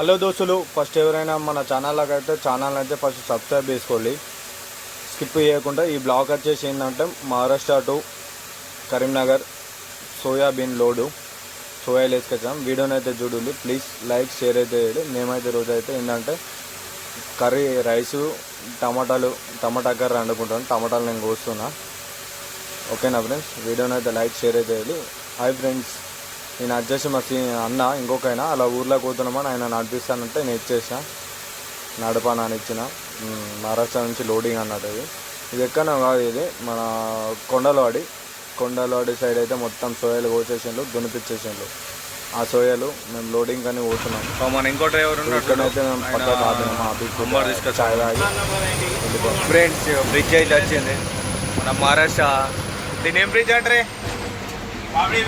Hello దోస్తులు first ఎవరైనా మన ఛానల్లోకి అయితే ఛానల్ అయితే ఫస్ట్ సబ్స్క్రైబ్ చేసుకోండి. స్కిప్ చేయకుండా ఈ బ్లాగ్ వచ్చేసి ఏంటంటే Maharashtra to Karimnagar soybean load సోయాలు వేసుకొచ్చాం. వీడియోని అయితే చూడండి ప్లీజ్ లైక్ షేర్ అయితే చేయండి. మేమైతే రోజు అయితే ఏంటంటే కర్రీ రైసు టమాటాలు టమాటా కర్రీ వండుకుంటాను టమాటాలు నేను కోస్తున్నా. ఓకేనా ఫ్రెండ్స్ వీడియోని అయితే లైక్ షేర్ అయితే చేయాలి హాయ్ ఫ్రెండ్స్ నేను వచ్చేసి మా సీ అన్న ఇంకొకైనా అలా ఊర్లో కూతున్నామని ఆయన నడిపిస్తానంటే నేను ఇచ్చేసా. నడపా అని ఇచ్చిన. మహారాష్ట్ర నుంచి లోడింగ్ అన్నట్టు ఇది ఇది ఎక్కడ కాదు ఇది. మన కొండలవాడి. కొండలవాడి సైడ్ అయితే మొత్తం సోయాలు కోసేసిండ్రు దునిపిచ్చేసిండ్రు ఆ సోయాలు మేము లోడింగ్ కానీ పోతున్నాం. సో మన ఇంకో డ్రైవర్ ఇక్కడైతే మేము పక్క. చాయ్ తాగి. ఫ్రెండ్స్ బ్రిడ్జ్ అయితే వచ్చింది. మన మహారాష్ట్ర. దీని ఏం బ్రిడ్జ్ అంటే బాబ్రీ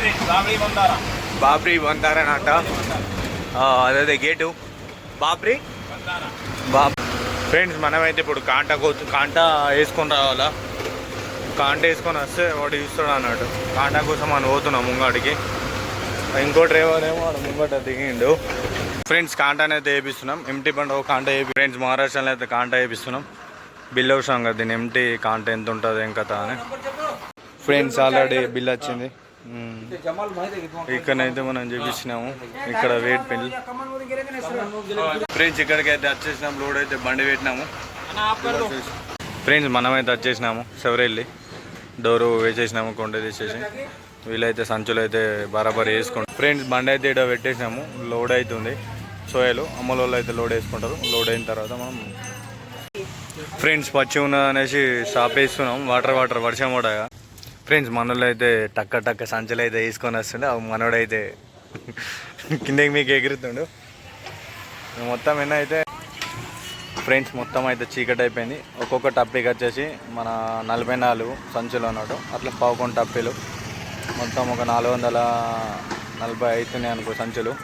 బందారనట అదే గేటు. బాబ్రీ? బాబ్ ఫ్రెండ్స్ మనమైతే ఇప్పుడు కాంటా కోతు కాంటా వేసుకొని రావాలా? కాంట వేసుకొని వస్తే వాడు చూస్తాడు అన్నట్టు. కాంటా కోసం మనం పోతున్నాం ముంగాడికి ఇంకో డ్రైవర్ ఏమో వాడు ముంగట దిగిండు. ఫ్రెండ్స్ కాంటాని అయితే వేపిస్తున్నాం. ఎంటీ పండుగ ఒక వేపి ఫ్రెండ్స్ మహారాష్ట్రలో అయితే కాంటా వేపిస్తున్నాం. బిల్ అవసరం కదా దీని ఎంటీ కాంటా ఎంత ఉంటుంది ఏం కథ అని. ఫ్రెండ్స్ ఆల్రెడీ బిల్ వచ్చింది. ఇక్కడనైతే మనం చూపించినాము. ఇక్కడ వెయిట్ పెళ్ళి ఫ్రెండ్స్ ఇక్కడికి అయితే వచ్చేసినాం లోడ్ అయితే బండి పెట్టినాము. ఫ్రెండ్స్ మనమైతే వచ్చేసినాము. సెవరెళ్ళి డోరు వేసేసినాము కొండ తీసేసి. వీళ్ళైతే సంచులు అయితే బరాబర్ వేసుకుంటాం ఫ్రెండ్స్ బండి అయితే ఇక్కడ పెట్టేసినాము. లోడ్ అవుతుంది సోయలు అమ్మల వాళ్ళు అయితే లోడ్ వేసుకుంటారు. లోడ్ అయిన తర్వాత మనం ఫ్రెండ్స్ పచ్చి ఉన్న అనేసి స్టాప్ వేస్తున్నాం వాటర్ వాటర్ వర్షం కూడా ఫ్రెండ్స్ మనోళ్ళు అయితే టక్క టక్క సంచులు అయితే వేసుకొని వస్తుండే. మనోడైతే కిందకి మీకు ఎగురుతుండు. మొత్తం ఎన్న అయితే ఫ్రెండ్స్ మొత్తం అయితే చీకటి అయిపోయింది. ఒక్కొక్క టప్పీకి వచ్చేసి మన నలభై నాలుగు సంచులు అన్నట్టు. అట్లా పావుకొని టప్పీలు మొత్తం ఒక నాలుగు వందల నలభై అవుతున్నాయి అనుకో సంచులు.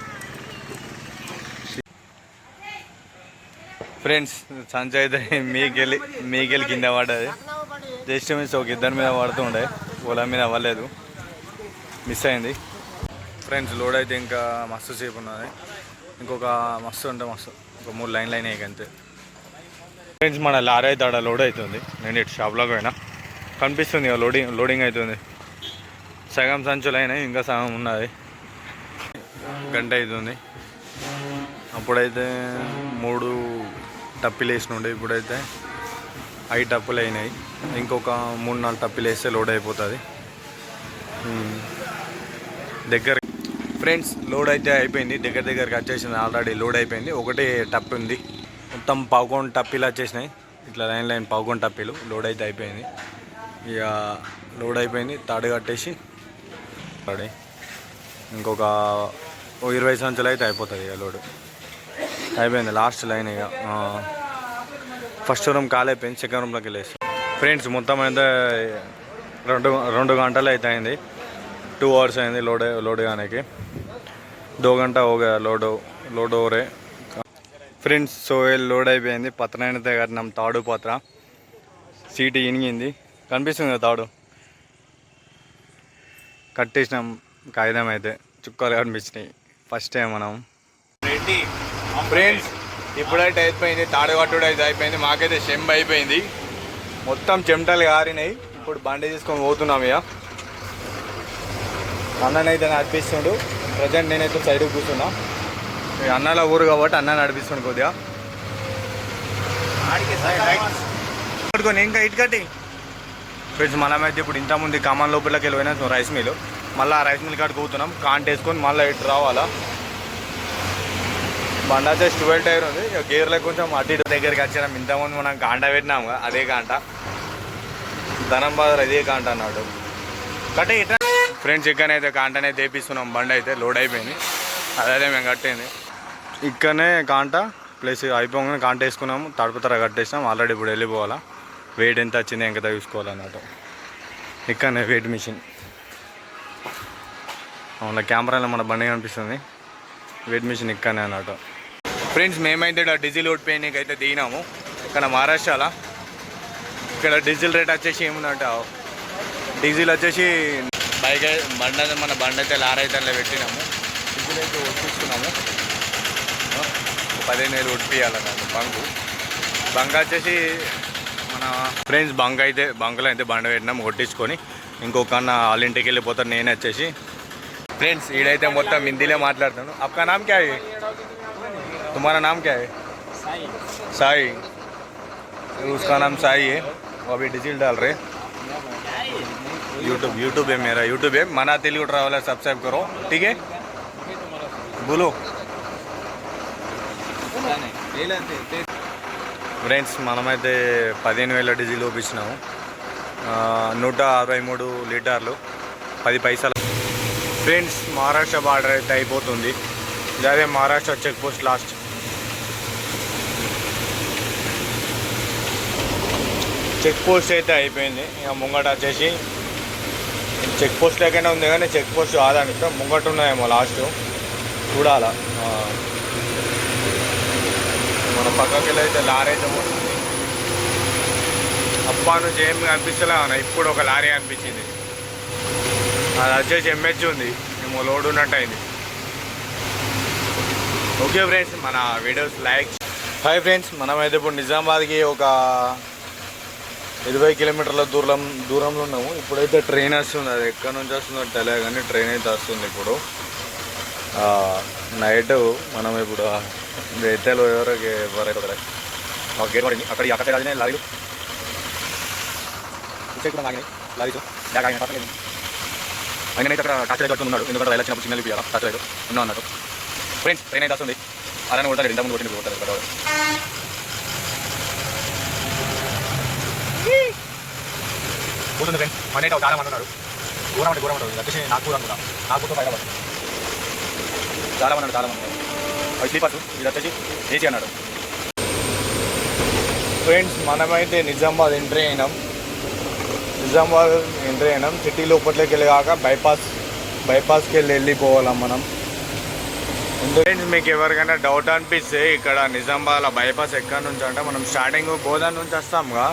ఫ్రెండ్స్ సంచి అయితే మీకెళ్ళి మీకెళ్ళి కింద పడ్డది. జస్ట్ మీన్స్ ఒక ఇద్దరి మీద పడుతుండే. పొలం మీద అవ్వలేదు. మిస్ అయింది. ఫ్రెండ్స్ లోడ్ అయితే ఇంకా మస్తు సేపు ఉన్నది. ఇంకొక మస్తు ఉంటే మస్తు. ఒక మూడు లైన్ లైన్ అయ్యాయి అంతే. ఫ్రెండ్స్ మన లారీ అయితే ఆడ లోడ్ అవుతుంది నేను ఇటు షాప్లోకి పోయినా. కనిపిస్తుంది ఇక లోడింగ్ లోడింగ్ అవుతుంది సగం సంచులు అయినాయి ఇంకా సగం ఉన్నది. గంట అవుతుంది. అప్పుడైతే మూడు టప్పిలు వేసినుండే ఇప్పుడైతే ఐదు టప్పులు అయినాయి. ఇంకొక మూడు నాలుగు టప్పులు వేస్తే లోడ్ అయిపోతుంది. దగ్గర ఫ్రెండ్స్ లోడ్ అయితే అయిపోయింది. దగ్గర దగ్గరికి వచ్చేసింది. ఆల్రెడీ లోడ్ అయిపోయింది. ఒకటే టప్ ఉంది. మొత్తం పావుకోన్ టప్పీలు వచ్చేసినాయి. ఇట్లా లైన్ లైన్ పావుకోన్ టప్పీలు. లోడ్ అయితే అయిపోయింది. ఇక లోడ్ అయిపోయింది. తాడు కట్టేసి రెడీ ఇంకొక ఓ ఇరవై సంచులు అయితే అయిపోతుంది ఇక లోడ్. అయిపోయింది. లాస్ట్ లైన్ ఇక. ఫస్ట్ రూమ్ ఖాళీ అయిపోయింది సెకండ్ రూమ్లోకి వెళ్ళేసి ఫ్రెండ్స్ మొత్తం అయితే రెండు రెండు గంటలు అయితే అయింది. టూ అవర్స్ అయింది లోడ్ లోడ్ కానికి. దో గంట ఓగా లోడ్ లోడ్ ఓవరే. ఫ్రెండ్స్ సో లోడ్ అయిపోయింది. పత్రాన్ని కట్టినాం తాడు పత్ర. సీటు ఇనిగింది. కనిపిస్తుంది కదా తాడు? కట్టేసినాం కాగితం అయితే. చుక్కలు కనిపించినాయి. ఫస్ట్ టైం మనం. ఫ్రెండ్స్ ఇప్పుడైతే అయిపోయింది తాడు కట్టుడు అయితే అయిపోయింది మాకైతే చెంబ అయిపోయింది. మొత్తం చెమటలు కారినాయి ఇప్పుడు బండి తీసుకొని పోతున్నాం ఇక. అన్ననైతే నడిపిస్తుండు. ప్రజెంట్ నేనైతే సైడ్ కూర్చున్నా. అన్నల ఊరు కాబట్టి అన్న నడిపిస్తుండు కొద్దిగా. పట్టుకొని ఇంకా ఇటు కట్టి. ఫ్రెండ్స్ మనమైతే ఇప్పుడు ఇంత ముందు కమాన్ లోపలికి వెళ్ళిపోయినా రైస్ మిల్. మళ్ళీ ఆ రైస్ మిల్ కాడికి పోతున్నాం. కాంట్ వేసుకొని మళ్ళీ ఇటు రావాలా? బండి వచ్చేసి ట్వెల్వ్ టైర్ ఉంది. ఇక గేర్లో కొంచెం అటు ఇటు దగ్గరికి వచ్చినాం ఇంతకుముందు మనం కాంట పెట్టినాము అదే కాంట. ధనం బాధలు అదే కాంట అన్నాడు కట్టే ఇట్లా. ఫ్రెండ్స్ ఇక్కడనే అయితే కాంటనే తెప్పిస్తున్నాం. బండి అయితే లోడ్ అయిపోయింది. అదే మేము కట్టింది. ఇక్కడనే కాంట ప్లస్ అయిపోగానే కాంట వేసుకున్నాము. తడపతర కట్టేసినాం. ఆల్రెడీ ఇప్పుడు వెళ్ళిపోవాలా. వెయిట్ ఎంత వచ్చింది ఎంత చూసుకోవాలన్నట్టు ఇక్కడనే వెయిట్ మిషన్ అవునా కెమెరాలో మన బండి కనిపిస్తుంది. వెయిట్ మిషన్ ఇక్కడనే అన్నట్టు. ఫ్రెండ్స్ మేమైతే ఇక్కడ డీజిల్ ఓడిపోయినాక అయితే దిగినాము. ఇక్కడ మహారాష్ట్రలో. ఇక్కడ డీజిల్ రేట్ వచ్చేసి ఏముందంట? డీజిల్ వచ్చేసి బైక్ బండి అయితే మన బండి అయితే లారీ అయితే పెట్టినాము. డీజిల్ అయితే ఒట్టిస్తున్నాము పదిహేను వేలు ఒట్టియాలన్నమాట బంకు. బంక్ వచ్చేసి మన ఫ్రెండ్స్ బంక్ అయితే బంకులో అయితే బండ పెట్టినాము కొట్టించుకొని. ఇంకొక అన్న వాళ్ళ ఇంటికి వెళ్ళిపోతాను నేను వచ్చేసి. ఫ్రెండ్స్ ఈడైతే మొత్తం హిందీలో మాట్లాడతాను అక్క నామ్ క్యా तुम्हारा नाम क्या है साई उसका नाम साई है वो अभी डिजिल डाल रहे यूट्यूब यूट्यूब है मेरा यूट्यूब है मना तेलुगु ट्रैवलर सब्सक्राइब करो ठीक है बोलो ఫ్రెండ్స్ మనమైతే పదిహేను వేల డీజిల్ చూపించినాము ఆ, నూట అరవై మూడు లీటర్లు పది పైసలు ఫ్రెండ్స్ మహారాష్ట్ర బార్డర్ అయితే అయిపోతుంది అదే Maharashtra check post last check post అయితే అయిపోయింది. ఇక ముంగట వచ్చేసి చెక్ పోస్ట్ లేకనే ఉంది కానీ చెక్ పోస్ట్ కాదంటే ముంగట ఉన్నాయేమో లాస్ట్. చూడాలా. మన పక్కకి అయితే లారీ అయితే పోతుంది. అప్పా నుంచి ఏం కనిపిస్తలే ఇప్పుడు ఒక లారీ అనిపించింది అది వచ్చేసి ఎంహెచ్ ఉంది. మేము లోడ్ ఉన్నట్టు అయింది. ఓకే ఫ్రెండ్స్ మన వీడియోస్ లైక్ హాయ్ ఫ్రెండ్స్ మనమైతే ఇప్పుడు నిజామాబాద్కి ఒక ఇరవై కిలోమీటర్ల దూరం దూరంలో ఉన్నాము. ఇప్పుడైతే ట్రైన్ వస్తుంది. అది ఎక్కడి నుంచి వస్తుందో తెలియదు కానీ ట్రైన్ అయితే వస్తుంది ఇప్పుడు. నైట్ మనం ఇప్పుడు బేతలు ఎవరికి ఎవరైతే పడింది అక్కడ అక్కడ రాజనే లారీలు ఇచ్చే కూడా ఆగినాయి లారీస్ బ్యాగ్ ఆగిన పక్కలేదు ఆయన అయితే అక్కడ టార్చ్ లైట్ ఉన్నాడు. ఎందుకంటే రైలు వచ్చినప్పుడు సిగ్నల్ ఇవ్వాలి టార్చ్ లైట్ ఉన్నా అన్నట్టు. ఫ్రెండ్స్ ట్రైన్ అయితే వస్తుంది. అలానే కొడతారు ఇంతకుముందు కొట్టింది కొడతారు ఇక్కడ కూర్చుంది ఫ్రెండ్స్ మన అయితే చాలా మంది ఉన్నారు. దూరం అంటే దూరం ఉంటుంది వచ్చేసి నాగపూర్ అనుకుంటా. నాగపూర్తో పైగా పడుతుంది. చాలా మంది చాలా మంది అవి స్లీపర్స్. ఇది వచ్చేసి ఏసీ అన్నాడు. ఫ్రెండ్స్ మనమైతే నిజామాబాద్ ఎంట్రీ అయినాం. నిజామాబాద్ ఎంట్రీ అయినాం. సిటీ లోపట్లోకి వెళ్ళి కాక బైపాస్ బైపాస్కి వెళ్ళి వెళ్ళిపోవాలా మనం. ఫ్రెండ్స్ మీకు ఎవరికైనా డౌట్ అనిపిస్తే ఇక్కడ నిజామాబాద్లో బైపాస్ ఎక్కడి నుంచి అంటే మనం స్టార్టింగ్ బోధన్ నుంచి వస్తాంగా.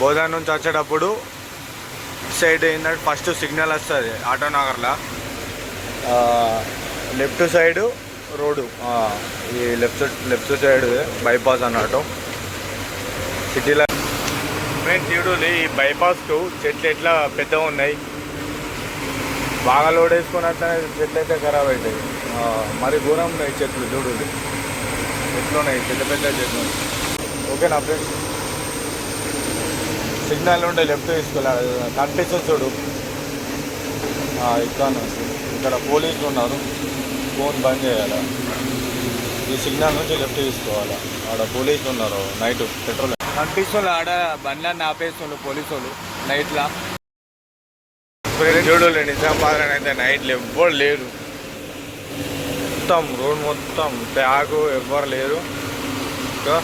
బోధన్ నుంచి వచ్చేటప్పుడు సైడ్ ఏంటంటే ఫస్ట్ సిగ్నల్ వస్తుంది ఆటోనగర్లో. లెఫ్ట్ సైడ్ రోడ్డు ఆ, ఈ లెఫ్ట్ లెఫ్ట్ సైడ్ బైపాస్ అన్నట్టు. సిటీలో ఫ్రెండ్స్ చూడు ఈ బైపాస్కు చెట్లు ఎట్లా పెద్దగా ఉన్నాయి. బాగా లోడ్ వేసుకొని వస్తే చెట్లు అయితే ఖరాబ్ అవుతాయి. ఆ, మరి దూరం ఉన్నాయి చెట్లు చూడు. చెట్లు ఉన్నాయి పెద్ద పెద్ద చెట్లు. ఓకేనా ఫ్రెండ్స్? సిగ్నల్ ఉంటే లెఫ్ట్ తీసుకోవాలి కనిపిస్తుంది చూడు. ఆ, ఇక్కడ. ఇక్కడ పోలీసులు ఉన్నారు. ఫోన్ బంద్ చేయాలి? ఈ సిగ్నల్ నుంచి లెఫ్ట్ తీసుకోవాలి? ఆడ పోలీసులు ఉన్నారు నైట్ పెట్రోల్. కనిపిస్తుంది ఆడ బండ్లన్నీ ఆపేస్తుండ్రు పోలీసు వాళ్ళు నైట్లా చూడు నిజామాబాద్ అయితే నైట్లు ఎవ్వరు లేరు. మొత్తం రోడ్ మొత్తం బ్యాగు ఎవ్వరు లేరు. ఇంకా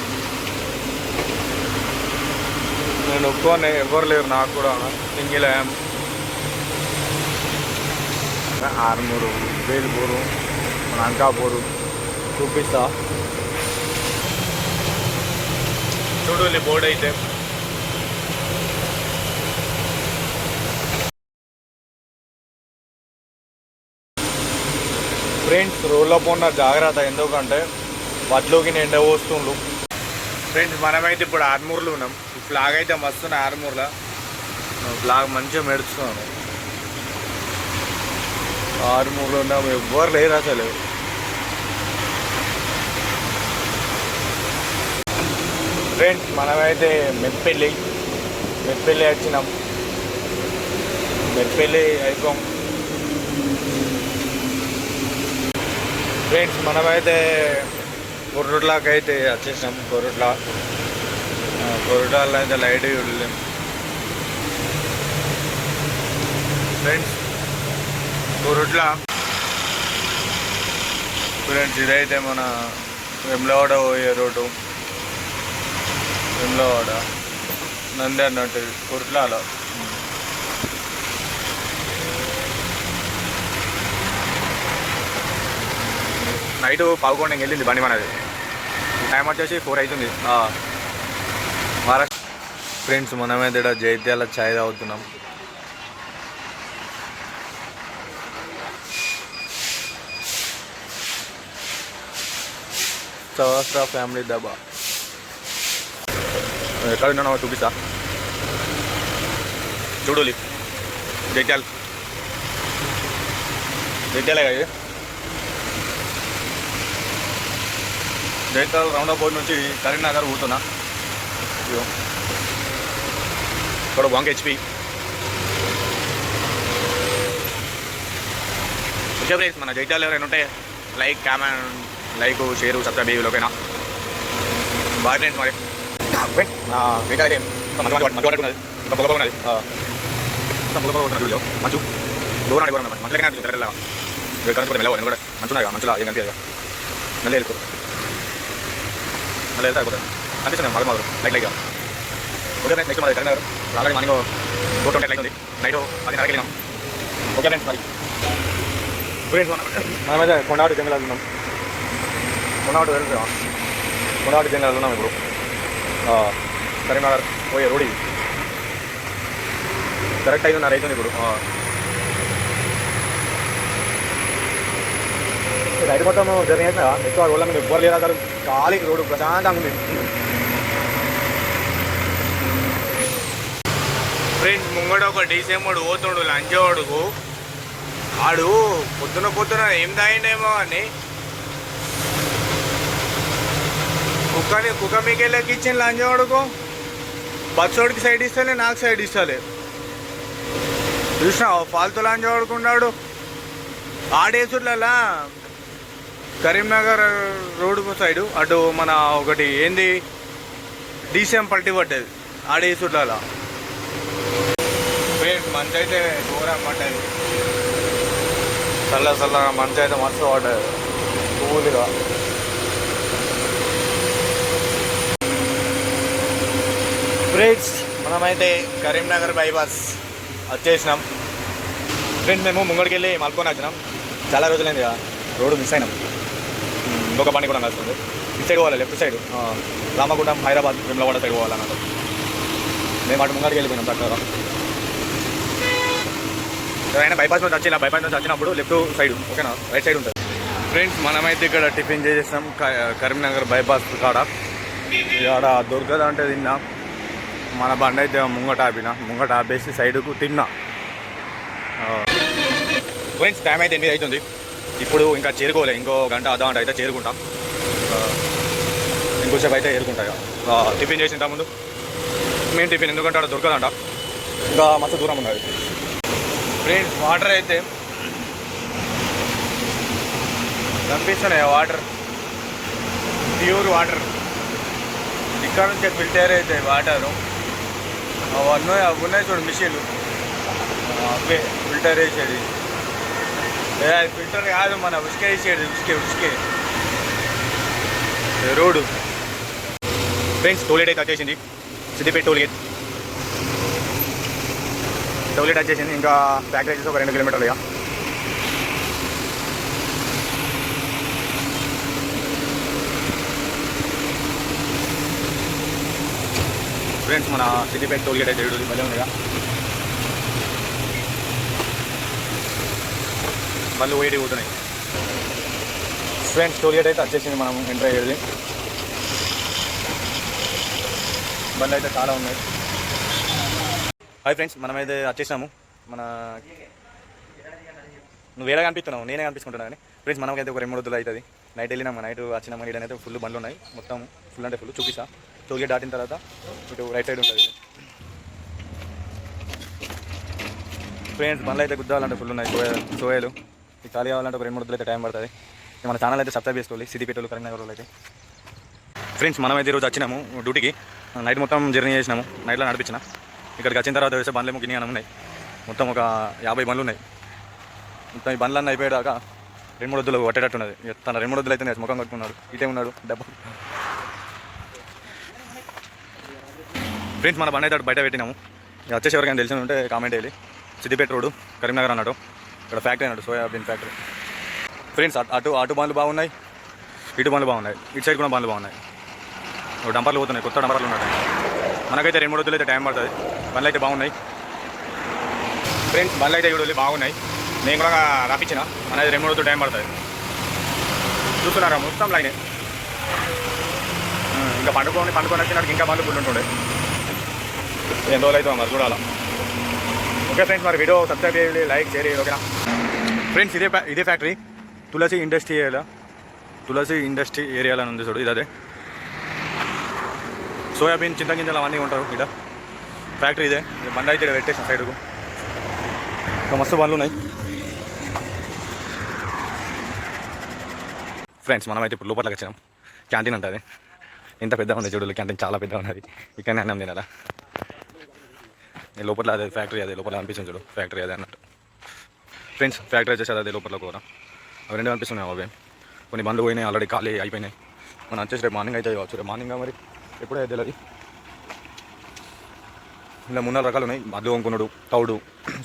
నేను ఒప్పుకోనే ఎవ్వరు లేరు నాకు కూడా. Single yam. ఆర్మూరు వేలుపూరు మన అంకాపూరు చూపిస్తా. చూడు బోర్డు అయితే. ఫ్రెండ్స్ రోడ్లో పోన్న జాగ్రత్త ఎందుకంటే వడ్లోకి ఎండ పోస్తుండ్రు. ఫ్రెండ్స్ మనమైతే ఇప్పుడు ఆర్మూర్లో ఉన్నాం. ఈ ఫ్లాగ్ అయితే మస్తున్నాయి ఆర్మూర్లో. ఫ్లాగ్ మంచిగా మెడుస్తున్నాను. ఆర్మూర్లో ఉన్నాం. ఎవ్వరు లేరు అసలు. ఫ్రెండ్స్ మనమైతే మెట్పెళ్ళి మెట్పెళ్ళి వచ్చినాం. మెట్పెళ్ళి అయిపోం. ఫ్రెండ్స్ మనమైతే కొర్రుట్లాకి అయితే వచ్చేసాం కొర్రుట్లా కొర్రుటాల్లో అయితే లైట్ చూడలేం. ఫ్రెండ్స్ కొర్రుట్లా ఫ్రెండ్స్ ఇదైతే మన వెమ్లవాడ పోయే రోడ్డు. వెమ్లవాడ. నంది అన్నట్టు కొర్రుట్లాలో నైట్ పావుకోండి వెళ్ళింది బండి మనది. టైం వచ్చేసి ఫోర్ అవుతుంది మహారాష్ట్ర ఫ్రెండ్స్ మనమైతే ఇక్కడ జైత్యాల ఛాయ్ తాగుతున్నాం. చౌరస్తా ఫ్యామిలీ దబా ఎక్కడ ఉన్నానో చూపిస్తా. చూడులి జగిత్యాల జైత్యాలే. కదా జైతాల్ జగిత్యాల నుంచి కరీంనగర్ ఊరుతున్నా. ఇక్కడ వంక హెచ్పి. ఓకే ఫ్రెండ్స్ మన జైతాల్ ఎవరైనా ఉంటే like comment like share subscribe ఓకేనా బాయ్ ఫ్రెండ్స్ మరి. ఫ్రెండ్స్ అయితే మంచి మంచి ఉన్నది. ఇంకా ఉన్నది. ఇంకా మంచు. దూరం అడిగి కూడా మంచి దగ్గర కూడా మంచులా ఏం కనిపించదు మళ్ళీ వెళ్ళిపో. మళ్ళీ వెళ్తా అయిపోతుంది అనిపిస్తుంది మళ్ళీ మాత్రం like like okay friends next మరి Karimnagar already morning four twenty like ఉంది నైట్ పది నరకి వెళ్ళినాం ఓకే ఫ్రెండ్స్ మరి ఫ్రెండ్స్ మనమైతే కొండాడు జంగల్ ఉన్నాం కొండాడు తెలుసు కొండాడు జంగల్ ఉన్నాం ఇప్పుడు ఆ, కరీంనగర్ పోయే రోడ్ ఇది కరెక్ట్ ఐదున్నర అవుతుంది ఇప్పుడు రైడ్ మొత్తం జర్నీ అయితే ఎక్కువ రోడ్ల మీద ఎవ్వరు లేరు అసలు. ఖాళీ రోడ్డు ప్రశాంతంగా ఉంది. ఫ్రెండ్స్ ముంగడ ఒక డిసెంబర్ పోతుండు లంచోడుకు ఆడు పొద్దున పొద్దున ఏం తాగిండేమో అని. కుక్కని కుక్క మీకెళ్ళకి ఇచ్చిన లంచోడుకు బస్సోడికి సైడ్ ఇస్తలే నాకు సైడ్ ఇస్తలే. చూసినా ఫాల్తు లంచోడుకున్నాడు ఆడేసుట్లలా కరీంనగర్ రోడ్డు సైడు అటు మన ఒకటి ఏంది డీసీఎం పల్టీ పడ్డది ఆడే ఫ్రెండ్స్ మంచి అయితే ఘోరం పడ్డది. చల్ల చల్లగా మంచి అయితే మస్తు పడ్డది. కూల్గా ఫ్రెండ్స్ మనమైతే కరీంనగర్ బైపాస్ వచ్చేసినాం. ఫ్రెండ్స్ మేము ముంగడికి వెళ్ళి మలుకొని వచ్చినాం. చాలా రోజులైంది కదా రోడ్డు మిస్ అయినాం. ఇంకొక బండి కూడా నడుస్తుంది. ఇటు సైడ్ పోవాలి left side. Ramagundam Hyderabad Vimalawada side పోవాలన్నట్టు మేము అటు ముంగడికి వెళ్ళిపోయినాం చక్కగా. ఎవరైనా బైపాస్ నుంచి వచ్చిన బైపాస్ నుంచి వచ్చినప్పుడు లెఫ్ట్ సైడ్ ఓకేనా? రైట్ సైడ్ ఉంటుంది. ఫ్రెండ్స్ మనమైతే ఇక్కడ టిఫిన్ చేసేసాం. కరీంనగర్ బైపాస్ కాడ. ఇక్కడ దొరకదు అంటే తిన్నా. మన బండి అయితే ముంగట ఆపిన. ముంగట ఆపేసి సైడ్కు తిన్నా. ఫ్రెండ్స్ టైం అయితే ఎనిమిది అవుతుంది. ఇప్పుడు ఇంకా చేరుకోలే ఇంకో గంట అర్ధ గంట అయితే చేరుకుంటాం. ఇంకోసేపు అయితే చేరుకుంటాయా టిఫిన్ చేసింటా ముందు మేము టిఫిన్ ఎందుకంటే అక్కడ దొరకదంట. ఇంకా మస్తు దూరం ఉన్నది. ఫ్రెండ్స్ వాటర్ అయితే కనిపిస్తున్నాయి వాటర్? Pure water. ఇక్కడ నుంచి ఫిల్టర్ అయితే వాటర్. అవన్నీ అవి ఉన్నాయి చూడు మిషన్లు. అవే ఫిల్టర్ వేసేది అది ఫిల్టర్ కాదు మన ఉసుకే ఇచ్చేది ఉసుకే ఉసుకే. రోడ్డు. ఫ్రెండ్స్ టోలెట్ అయితే వచ్చేసింది. సిద్దిపేట టోల్గేట్ టోల్గేట్ వచ్చేసింది. ఇంకా ప్యాకేజెస్ ఒక రెండు కిలోమీటర్లు ఇక. ఫ్రెండ్స్ మన సిద్దిపేట టోల్గేట్ అయితే ఏడు మళ్ళీ ఉంది మళ్ళీ ఓయిటీ పోతున్నాయి. ఫ్రెండ్స్ టోల్గేట్ అయితే వచ్చేసింది మనం ఎంటర్ అయ్యేది. బండ్లు అయితే చాలా ఉన్నాయి. హాయ్ ఫ్రెండ్స్ మనమైతే వచ్చేసాము. మన నువ్వు వేరే కనిపిస్తున్నావు నేనే కనిపించుకుంటున్నా కానీ. ఫ్రెండ్స్ మనకైతే ఒక రెండు మూడు రోజులు అవుతుంది. నైట్ వెళ్ళినాము నైట్ వచ్చినాము ఇక్కడ అయితే ఫుల్ బండ్లు ఉన్నాయి. మొత్తం ఫుల్ అంటే ఫుల్ చూపిస్తా. టోల్గేట్ దాటిన తర్వాత ఇటు రైట్ సైడ్ ఉంటుంది. ఫ్రెండ్స్ బండ్లు అయితే గుద్దాలంటే ఫుల్ ఉన్నాయి. సోయాలు. ఈ ఖాళీ కావాలంటే ఒక రెండు మూడు అయితే టైం పడుతుంది. మన ఛానల్ అయితే సబ్స్క్రైబ్ చేసుకోవాలి. సిద్దిపేటలు కరీంనగర్లో అయితే. ఫ్రెండ్స్ మనమైతే ఈరోజు వచ్చినాము డ్యూటీకి. నైట్ మొత్తం జర్నీ చేసినాము. నైట్లో నడిపించిన. ఇక్కడికి వచ్చిన తర్వాత వేసే బండ్లు గిన్నె ఉన్నాయి. మొత్తం ఒక యాభై బండ్లు ఉన్నాయి. మొత్తం ఈ బండ్లన్నీ అయిపోయాక రెండు మూడు వద్దులు కొట్టేటట్టున్నది తన రెండు మూడు వద్దులు అయితే ముఖం కట్టుకున్నాడు. ఇటే ఉన్నాడు డబ్బా. ఫ్రెండ్స్ మన బండి అయితే బయట పెట్టినాము. ఇక వచ్చేసి ఎవరికైనా తెలిసి ఉంటే కామెంట్ చేయాలి. సిద్దిపేట రోడ్డు కరీంనగర్ అన్నాడు ఇక్కడ ఫ్యాక్టరీ అన్నట్టు సోయాబీన్ ఫ్యాక్టరీ. ఫ్రెండ్స్ అటు అటు అటు బండ్లు బాగున్నాయి ఇటు బండ్లు బాగున్నాయి ఇటు సైడ్ కూడా బండ్లు బాగున్నాయి. ఒక డంపర్లు పోతున్నాయి కొత్త డంపర్లు ఉన్నాయి. మనకైతే రెండు మూడు రోజులు అయితే టైం పడుతుంది. బండ్లు అయితే బాగున్నాయి. ఫ్రెండ్స్ బండ్లు అయితే ఏడు రోజులు బాగున్నాయి. నేను కూడా రప్పించిన మనది రెండు మూడు రోజులు టైం పడుతుంది. చూస్తున్నారా మొత్తం లైన్. ఇంకా పండుకొని పండుకొని వచ్చినట్టు ఇంకా బండ్లు ఫుల్ ఉంటుండే. ఎన్ని రోజులు అవుతుందో మరి చూడాలా. ఓకే ఫ్రెండ్స్ మరి వీడియో సబ్స్క్రైబ్ చేయండి లైక్ చేయండి ఓకేనా? ఫ్రెండ్స్ ఇదే ఫ్యా- ఇదే factory Tulasi industry area Tulasi industry ఏరియాలో ఉంది చూడు ఇది అదే సోయాబీన్ చింతగింజలు అవన్నీ ఉంటారు ఇక్కడ. ఫ్యాక్టరీ ఇదే. ఇది బండి అయితే పెట్టేసిన సైడ్కు. ఇంకా మస్తు బండ్లు ఉన్నాయి. ఫ్రెండ్స్ మనమైతే ఇప్పుడు లోపలికి వచ్చినాం. క్యాంటీన్ ఉంటుంది ఇంత పెద్ద ఉంది చూడు క్యాంటీన్ చాలా పెద్ద ఉన్నది. ఇక్కడ అన్నం తినాలా? లోపల అదే ఫ్యాక్టరీ అదే లోపల అనిపించింది చూడు ఫ్యాక్టరీ అదే అన్నట్టు. ఫ్రెండ్స్ ఫ్యాక్టరీ వచ్చేసి అదే లోపల కూడా అవి రెండు అనిపిస్తున్నాయి అవే కొన్ని బండ్లు పోయినాయి ఆల్రెడీ ఖాళీ అయిపోయినాయి మనం వచ్చేసి రేపు మార్నింగ్ అయితే కావచ్చు రేపు మార్నింగ్ మరి ఎప్పుడే తెలియదు ఇలా మూడు నాలుగు రకాలు ఉన్నాయి. మద్దు వంకునుడు తౌడు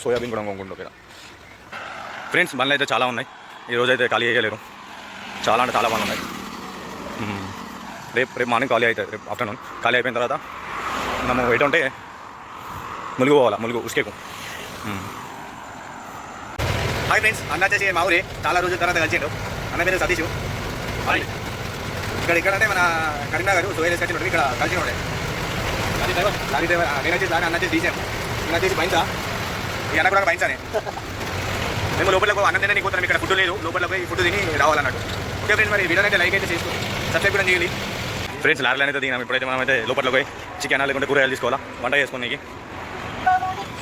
సోయాబీన్ కూడా వంకునుడు ఇక్కడ ఫ్రెండ్స్ బండ్లు అయితే చాలా ఉన్నాయి. ఈ అయితే ఖాళీ చేయలేరు. చాలా అంటే చాలా బండ్లు ఉన్నాయి. రేపు రేపు మార్నింగ్ ఖాళీ అవుతుంది రేపు ఆఫ్టర్నూన్ ఖాళీ అయిపోయిన తర్వాత మనం వెయిట్ ఉంటే ములుగు పోవాలా? ములుగు ఉస్కేకు. హాయ్ ఫ్రెండ్స్ అన్న వచ్చేసి మా ఊరే చాలా రోజుల తర్వాత కలిసిండు. అన్న పేరు సతీష్. హాయ్ ఇక్కడ ఇక్కడ అంటే మన కరీంనగర్ సోయల్ వచ్చినట్టు ఇక్కడ కలిసి ఉండే లారీ డ్రైవర్ ఆ, నేను వచ్చేసి లారీ అన్న వచ్చేసి డీజే నేను వచ్చేసి బైన్సా ఈ అన్న కూడా బైన్సానే మేము లోపల అన్నం తినని కూతున్నాం ఇక్కడ ఫుడ్ లేదు. లోపల పోయి ఫుడ్ తిని రావాలన్నట్టు ఓకే ఫ్రెండ్స్ మరి వీడియో అయితే లైక్ అయితే చేసుకో. సబ్స్క్రైబ్ కూడా చేయాలి ఫ్రెండ్స్ లారీలో అయితే దిగినాం. ఇప్పుడైతే మనం అయితే లోపల పోయి చికెన్ లేకుంటే కూరగాయలు తీసుకోవాలా? వంట చేసుకోనికి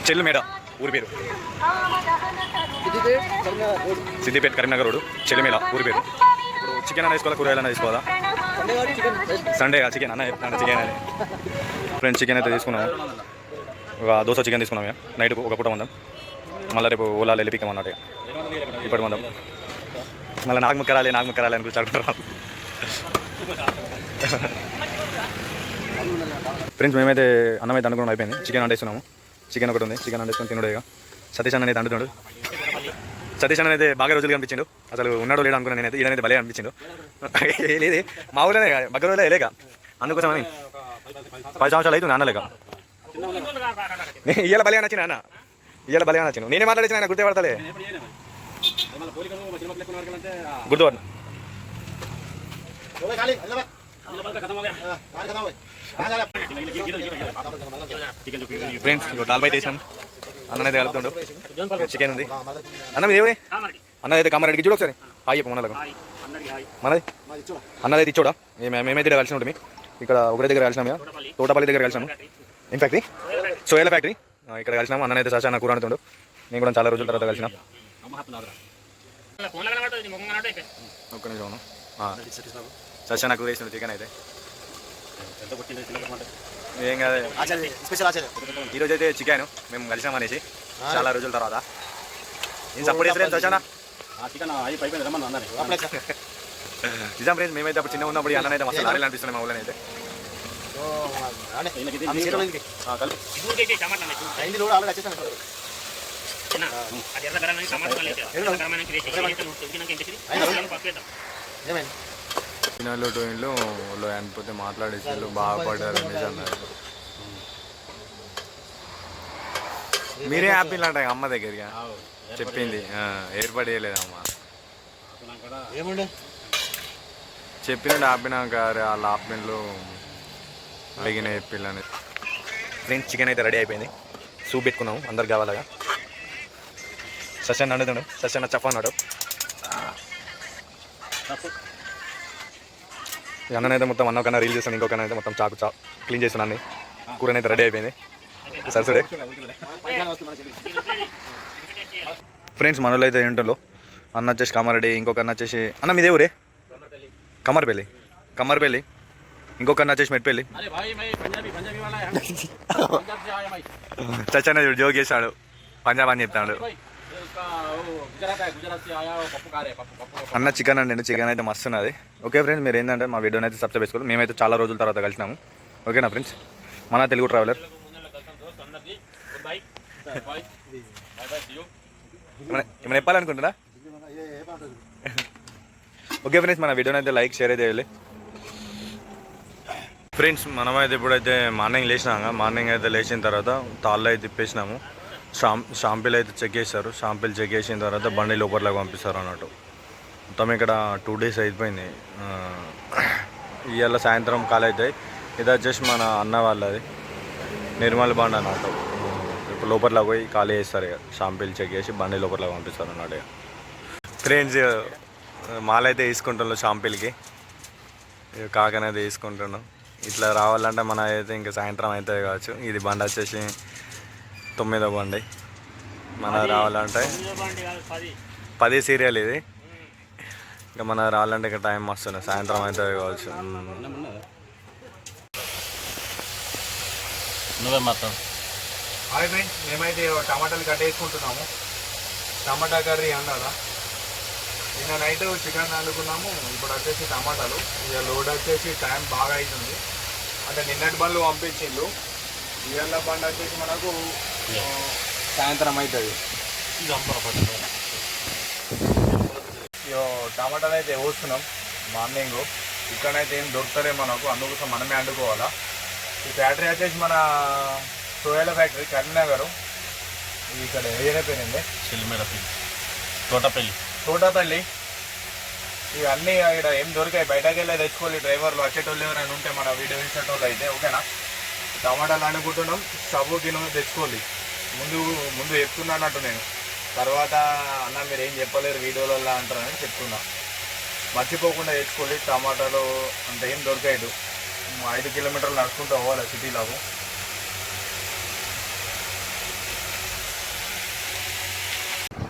చెల్లు మేడ. ఊరి పేరు? సిద్దిపేట కరీంనగర్ రోడ్ చెలిమేల ఊరి పేరు. ఇప్పుడు చికెన్ అన్న తీసుకోవాలా కూరగాయలు అన్న తీసుకోవాలా? Sunday chicken. అన్న చెప్తాను చికెన్ అని. ఫ్రెండ్స్ చికెన్ అయితే తీసుకున్నాము. ఒక దోశ చికెన్ తీసుకున్నాము ఇక. నైట్ ఒక పూట ఉందాం మళ్ళీ రేపు ఓలా వెళ్ళిపికం అన్నట్టు ఇప్పటి మందం మళ్ళీ నాకు ముక్కరాలి నాకు ముక్కరాలి అని కూర్చోడుతున్నారు ఫ్రెండ్స్ మేమైతే అన్నం అయితే అనుకున్నాం అయిపోయింది. చికెన్ వండేస్తున్నాము. చికెన్ ఒకటి ఉంది. చికెన్ వండేసుకొని తినడే ఇక. సతీష్ అన్న అయితే అంటున్నాడు. సతీష్ అన్న అయితే బాగా రోజులు కనిపించిండు. అసలు ఉన్నాడో లేడు అనుకున్నాను నేనైతే ఈయనైతే భలే అనిపించిండు. లేదే మా ఊళ్ళోనే బగ్గర రోజులే లేక అందుకోసమని పది సంవత్సరాలు అవుతుంది అన్న లేక ఇయ్యాల బలి నచ్చిన అన్న. ఇయ్యాల బలి నచ్చిన నేనే మాట్లాడించిన ఆయన గుర్తే పడతలే గుర్తుపడ ఫ్రెండ్స్ దాల్ బయట వేసాం అన్నైతే కలుపుతుండు. చికెన్ ఉంది. అన్న మీద ఏమే అన్నదైతే అయితే కామారెడ్డికి చూడు ఒకసారి. హాయ్ చెప్పు మనలకు మనది? అన్నది అయితే ఇచ్చోడా? మేము మేమైతే కలిసి ఉంటుంది ఇక్కడ ఒకరి దగ్గర కలిసినాం ఇక. తోటపల్లి దగ్గర కలిసాము. ఏం ఫ్యాక్టరీ సోయల ఫ్యాక్టరీ ఇక్కడ కలిసినాము. అన్న అయితే సశాన కూర అనుతుండు నేను కూడా చాలా రోజుల తర్వాత కలిసిన. ఒక్క నిమిషం సశాన కూర వేసిన చికెన్ అయితే. ఏం కాదు. స్పెషల్ ఈరోజు అయితే చికెన్ మేము కలిసాం అనేసి చాలా రోజుల తర్వాత. ఏం సపోర్ట్ చేసలేదు సశాన నిజాం ఫ్రెండ్స్ మేమైతే అప్పుడు చిన్న ఉన్నప్పుడు అన్న అయితే మస్తు లారీలు అనిపిస్తున్నాయి మా ఊళ్ళో అయితే ఏమైంది? పిల్లలు టోయిన్లు వాళ్ళు అనిపోతే మాట్లాడేసి బాగుపడ్డారు అనేసి అన్నారు. మీరే హ్యాపీ అంట అమ్మ దగ్గరికి? చెప్పింది. ఆ, ఏర్పాటు చేయలేదు అమ్మ ఏముండే? చెప్పినట్టు ఆపినాక వాళ్ళ ఆపిన్లు అడిగిన చెప్పిల్లని ఫ్రెండ్స్ చికెన్ అయితే రెడీ అయిపోయింది. సూప్ పెట్టుకున్నాము అందరు కావాలగా. సస్యాన్ని అడుగుతాడు సస్యాన్న చప్ప అన్నాడు. అన్ననైతే మొత్తం అన్న కన్నా రీల్ చేస్తాను ఇంకొక అయితే మొత్తం చాకు చా క్లీన్ చేస్తున్నాను అన్ని. కూరనైతే రెడీ అయిపోయింది. సరసడే ఫ్రెండ్స్ మనలో అయితే ఏంటో అన్న వచ్చేసి కామారెడ్డి ఇంకొక అన్న వచ్చేసి అన్న మీదే ఊరే? కమ్మర్పల్లి. కమ్మర్పల్లి. ఇంకొక అన్న వచ్చేసి మెట్పల్లి. చచ్చన్న చూడు జోక్ చేశాడు పంజాబ్ అని చెప్తాడు. అన్న చికెన్ అండి చికెన్ అయితే మస్తు ఉన్నది. ఓకే ఫ్రెండ్స్ మీరు ఏంటంటే మా వీడియోని అయితే సబ్స్క్రైబ్ చేసుకోవాలి. మేమైతే చాలా రోజుల తర్వాత కలిసినాము. ఓకేనా ఫ్రెండ్స్ మన తెలుగు ట్రావెలర్ ఏమైనా చెప్పాలనుకుంటున్నా ఓకే ఫ్రెండ్స్ మన వీడియోని అయితే లైక్ షేర్ అయితే వెళ్ళి ఫ్రెండ్స్ మనమైతే ఇప్పుడైతే మార్నింగ్ లేచినాక మార్నింగ్ అయితే లేచిన తర్వాత తాళ్ళు అయితే తిప్పేసినాము. షాం షాంపిల్ అయితే చెక్ చేస్తారు షాంపిల్ చెక్ చేసిన తర్వాత బండి లోపలకి పంపిస్తారు అన్నట్టు. మొత్తం ఇక్కడ టూ డేస్ అయిపోయింది. ఇవాళ సాయంత్రం కాల్ అవుతాయి. ఇది వచ్చేసి మన అన్న వాళ్ళది. నిర్మల్ బండి అన్నట్టు. ఇప్పుడు లోపల పోయి ఖాళీ చేస్తారు ఇక. షాంపిల్ చెక్ చేసి బండి లోపల పంపిస్తారు అన్నట్టు ఇక. ఫ్రెండ్స్ మాలైతే అయితే తీసుకుంటున్నాం షాంపిల్కి ఇక కాకనైతే తీసుకుంటున్నాం. ఇట్లా రావాలంటే మన అయితే ఇంకా సాయంత్రం అవుతుంది కావచ్చు. ఇది బండి వచ్చేసి తొమ్మిదో బండి. మన రావాలంటే పది. సీరియల్ ఇది. ఇంకా మన రావాలంటే ఇంకా టైం వస్తుంది సాయంత్రం అవుతుంది కావచ్చు. నువ్వే మాత్రం హాయ్ ఫ్రెండ్స్ మేమైతే టమాటాలు కట్ వేసుకుంటున్నాము టమాటా కర్రీ అన్నారా నిన్న నైట్ చికెన్ వండుకున్నాము ఇప్పుడు వచ్చేసి టమాటాలు. ఇక లోడ్ వచ్చేసి టైం బాగా అవుతుంది. అంటే నిన్నటి బండ్లు పంపించిండు ఇవాళ బండి వచ్చేసి మనకు సాయంత్రం అవుతుంది. టమాటాలు అయితే పోస్తున్నాం మార్నింగ్. ఇక్కడైతే ఏం దొరుకుతారే మనకు అందుకోసం మనమే వండుకోవాలా. ఈ ఫ్యాక్టరీ వచ్చేసి మన సోయాల ఫ్యాక్టరీ కరీంనగర్. ఇక్కడ ఏరియా పేరుంది చిల్లిమేడపల్లి తోటపల్లి. తోటపల్లి. ఇవన్నీ ఇక్కడ ఏం దొరికాయి? బయటకు వెళ్ళి తెచ్చుకోవాలి డ్రైవర్లు. వచ్చేటోళ్ళు ఎవరైనా ఉంటే మన వీడియో వేసేటోళ్ళు అయితే ఓకేనా? టమాటాలు అనుకుంటున్నాం స్టవ్ గిన్నె తెచ్చుకోవాలి. ముందు ముందు చెప్తున్నా అన్నట్టు నేను. తర్వాత అన్న మీరు ఏం చెప్పలేరు వీడియోలలో అంటారని చెప్తున్నా. మర్చిపోకుండా తెచ్చుకోండి. టమాటాలు అంత ఏం దొరికాయి ఐదు కిలోమీటర్లు నడుచుకుంటూ పోవాలి సిటీలో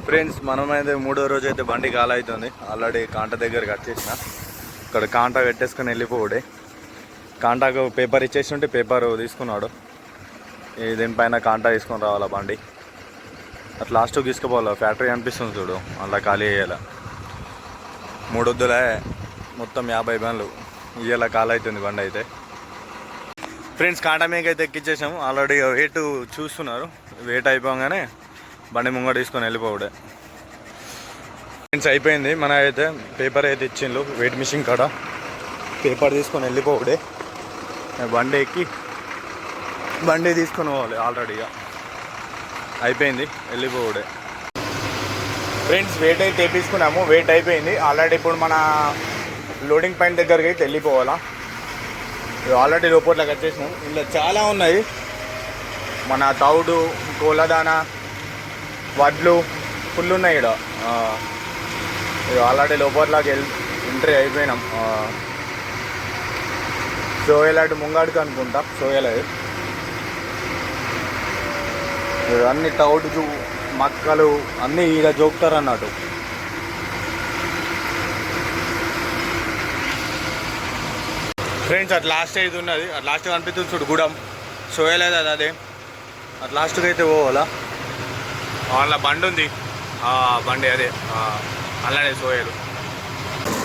ఫ్రెండ్స్ మనమైతే మూడో రోజు అయితే బండి గాలి అవుతుంది ఆల్రెడీ కాంట దగ్గరికి వచ్చేసిన. ఇక్కడ కాంట పెట్టేసుకొని వెళ్ళిపోవుడే. కాంటాకు పేపర్ ఇచ్చేసి ఉంటే పేపర్ తీసుకున్నాడు. దీనిపైన కాంటా తీసుకొని రావాలా బండి? అట్లా లాస్ట్కి తీసుకుపోవాలి? ఫ్యాక్టరీ అనిపిస్తుంది చూడు అలా ఖాళీ చేయాల? మూడు వద్దులే మొత్తం యాభై బండ్లు. ఇవాళ ఖాళీ అవుతుంది బండి అయితే. ఫ్రెండ్స్ కాంటా మీకు అయితే ఎక్కించేసాము ఆల్రెడీ వెయిట్ చూస్తున్నారు. వెయిట్ అయిపోగానే బండి ముంగట తీసుకొని వెళ్ళిపోవడే. ఫ్రెండ్స్ అయిపోయింది. మన అయితే పేపర్ అయితే ఇచ్చిండ్రు. వెయిట్ మిషన్ కాడ. పేపర్ తీసుకొని వెళ్ళిపోవడే. బండి ఎక్కి బండి తీసుకొని పోవాలి ఆల్రెడీగా అయిపోయింది వెళ్ళిపోవుడే. ఫ్రెండ్స్ వెయిట్ అయితే తెప్పించుకున్నాము వెయిట్ అయిపోయింది. ఆల్రెడీ ఇప్పుడు మన లోడింగ్ పాయింట్ దగ్గరికి అయితే వెళ్ళిపోవాలా? ఆల్రెడీ లోపట్లోకి వచ్చేసినాం. ఇందులో చాలా ఉన్నాయి. మన తౌడు కోలదాన వడ్లు ఫుల్ ఉన్నాయి ఇక్కడ ఆల్రెడీ లోపట్లోకి వెళ్ళి ఎంట్రీ అయిపోయినాం. సోయలాంటి ముంగాడికి అనుకుంటా సోయలది. అన్ని తౌడు మక్కలు అన్నీ ఈడ జోకుతారు అన్నట్టు ఫ్రెండ్స్ అట్ లాస్ట్ అయితే ఉన్నది అట్ లాస్ట్ కనిపిస్తుంది చూడు గుడం. సోయలేదు అది అదే. అట్ లాస్ట్కి అయితే పోవాలా? వాళ్ళ బండి ఉంది. బండి అదే. అలానే సోయలు.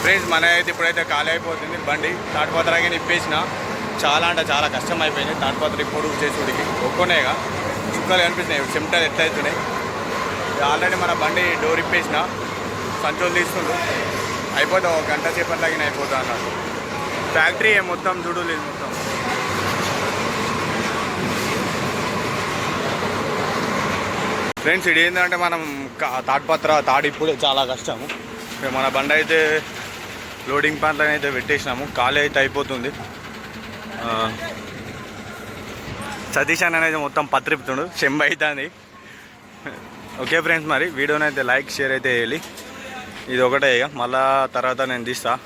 ఫ్రెండ్స్ మన అయితే ఇప్పుడైతే ఖాళీ అయిపోతుంది బండి. తాటిపత్రాగా నిప్పేసిన చాలా అంటే చాలా కష్టం అయిపోయింది. తాటిపత్ర ఇప్పుడు చేసుడికి ఒక్కనేగా చుక్కలు కనిపిస్తున్నాయి. చెమటలు ఎట్లా అవుతున్నాయి ఆల్రెడీ మన బండి డోర్ ఇప్పేసిన. సంచోలు తీసుకుంటూ అయిపోతా ఒక గంట సేపటి తగిన అయిపోతా అన్నాడు. ఫ్యాక్టరీ మొత్తం చూడు లేదు మొత్తం. ఫ్రెండ్స్ ఇది ఏంటంటే మనం తాడిపత్ర తాడి ఇప్పుడు చాలా కష్టము. మన బండి అయితే లోడింగ్ ప్యాంట్లను అయితే పెట్టేసినాము. ఖాళీ అయితే అయిపోతుంది. సతీష్ అన్న అనేది మొత్తం పత్రిపుతుడు. చెంబ అవుతుంది ఓకే ఫ్రెండ్స్ మరి వీడియోని అయితే లైక్ షేర్ అయితే వేయాలి ఇది ఒకటే ఇక. మళ్ళా తర్వాత నేను తీస్తాను